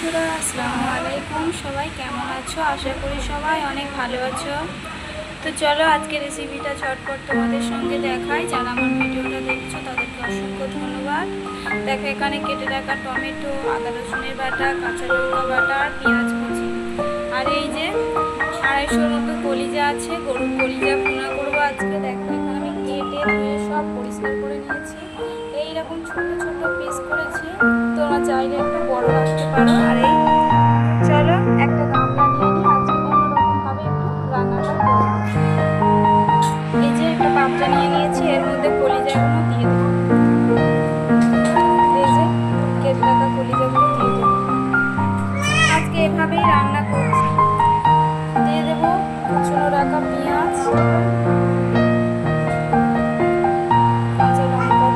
বন্ধুরা, আসসালামু আলাইকুম। সবাই কেমন আছো? আশা করি সবাই অনেক ভালো আছো। তো চলো আজকে রেসিপিটা চটপট তোমাদের সঙ্গে দেখাই। যারা আমার ভিডিওটা দেখছ, তাদেরকে অসংখ্য ধন্যবাদ। দেখো, এখানে কেটে রাখা টমেটো, আদা রসুনের বাটা, কাঁচা লঙ্কা বাটা, আর পেঁয়াজ কুচি। আর এই যে আড়াইশোর মতো কলিজা আছে, গরুর কলিজা ভুনা করব আজকে। দেখো, এখানে আমি কেটে ধুয়ে সব পরিষ্কার করে নিয়েছি। এইরকম ছোট ছোট পিস করেছি। তোমরা চাইলে একটু বড় রাখতে পারো। মধ্যে কলিজাগুলো দিয়ে দেবো। এই যে, কেটে রাখা কলিজাগুলো দিয়ে দেবো। আজকে এভাবেই রান্না করছি। দিয়ে দেবো কুচনো রাখা পেঁয়াজ। কাঁচা লঙ্কা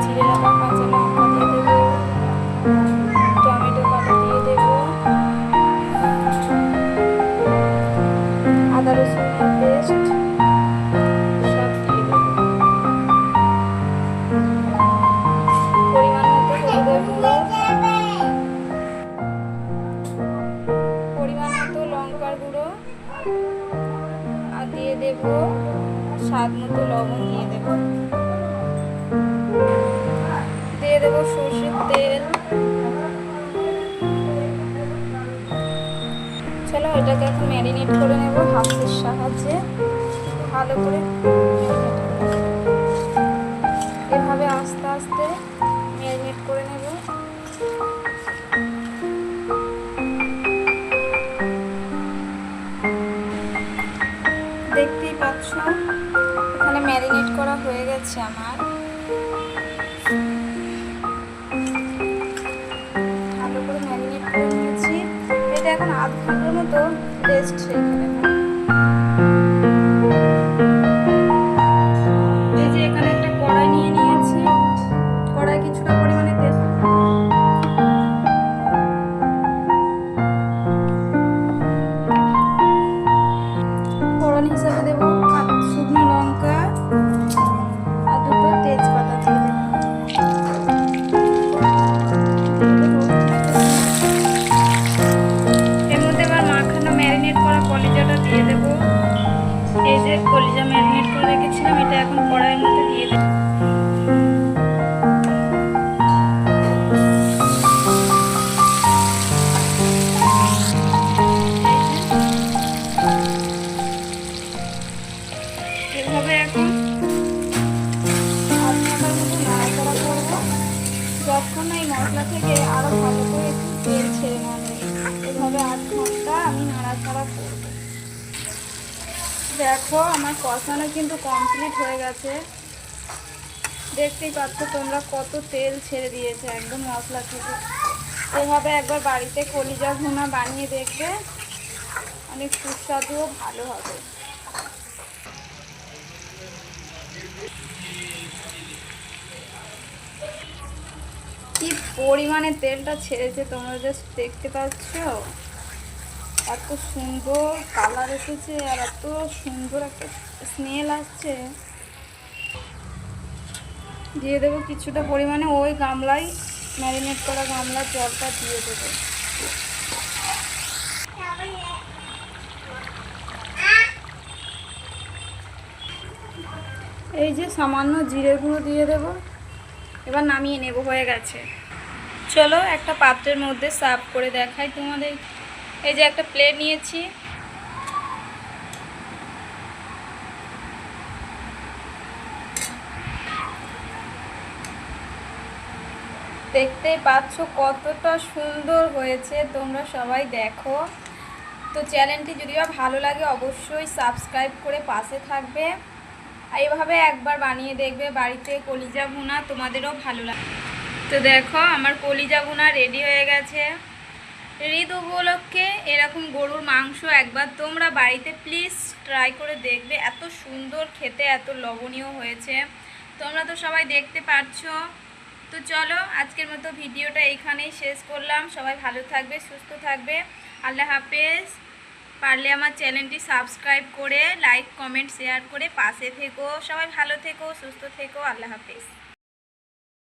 স্বাদ মতো লবণ দিয়ে দেব। দিয়ে দেব সর্ষের তেল। চলো এটাকে এখন ম্যারিনেট করে নেব হাতের সাহায্যে। ভালো করে এভাবে আস্তে আস্তে ম্যারিনেট করে নেব। দেখতেই পাচ্ছ? করা হয়ে গেছে আমার। ভালো করে ম্যারিনেট করে নিয়েছি। এটা এখন আধ ঘণ্টার মতো রেস্ট রেখে দেবো। এখন কড়াইয়ের মধ্যে দিয়ে দেবো এখন আধ ঘণ্টার মতো নাড়াচাড়া করব। যতক্ষণ না এই থেকে আরও ভালো করে তেল ছেড়ে না নেয় এভাবে আধ ঘণ্টা আমি নাড়াচাড়া করব। দেখো, আমার কষানো কিন্তু কমপ্লিট হয়ে গেছে। দেখতেই পাচ্ছ তোমরা কত তেল ছেড়ে দিয়েছে, একদম মশলা থেকে। এভাবে একবার বাড়িতে কলিজা ভুনা বানিয়ে দেখবে, অনেক সুস্বাদুও ভালো হবে। কি পরিমাণে তেলটা ছেড়েছে তোমরা জাস্ট দেখতে পাচ্ছ? এত সুন্দর কালার এসেছে আর এত সুন্দর একটা স্মেল আসছে। দিয়ে দেবো কিছুটা পরিমাণে ওই গামলায় ম্যারিনেট করা গামলার জলটা দিয়ে দেবো। এই যে সামান্য জিরে গুঁড়ো দিয়ে দেবো। এবার নামিয়ে নেব, হয়ে গেছে। চলো একটা পাত্রের মধ্যে সার্ভ করে দেখাই তোমাদের এই যে একটা প্লেট নিয়েছি। দেখতেই পাচ্ছ কতটা সুন্দর হয়েছে, তোমরা সবাই দেখো। তো চ্যানেলটি যদি বা ভালো লাগে, অবশ্যই সাবস্ক্রাইব করে পাশে থাকবে। এভাবে একবার বানিয়ে দেখবে বাড়িতে কলিজা ভুনা, তোমাদেরও ভালো লাগে। তো দেখো, আমার কলিজা ভুনা রেডি হয়ে গেছে। ঈদ উপলক্ষে এরকম গরুর মাংস একবার তোমরা বাড়িতে প্লিজ ট্রাই করে দেখবে। এত সুন্দর খেতে, এত লবণীয় হয়েছে। তোমরা তো সবাই দেখতে পাচ্ছ তো চলো, আজকের মতো ভিডিওটা এইখানেই শেষ করলাম। সবাই ভালো থাকবে, সুস্থ থাকবে। আল্লাহ হাফেজ। পারলে আমার চ্যানেলটি সাবস্ক্রাইব করে লাইক কমেন্ট শেয়ার করে পাশে থেকো। সবাই ভালো থেকো, সুস্থ থেকো। আল্লাহ হাফেজ।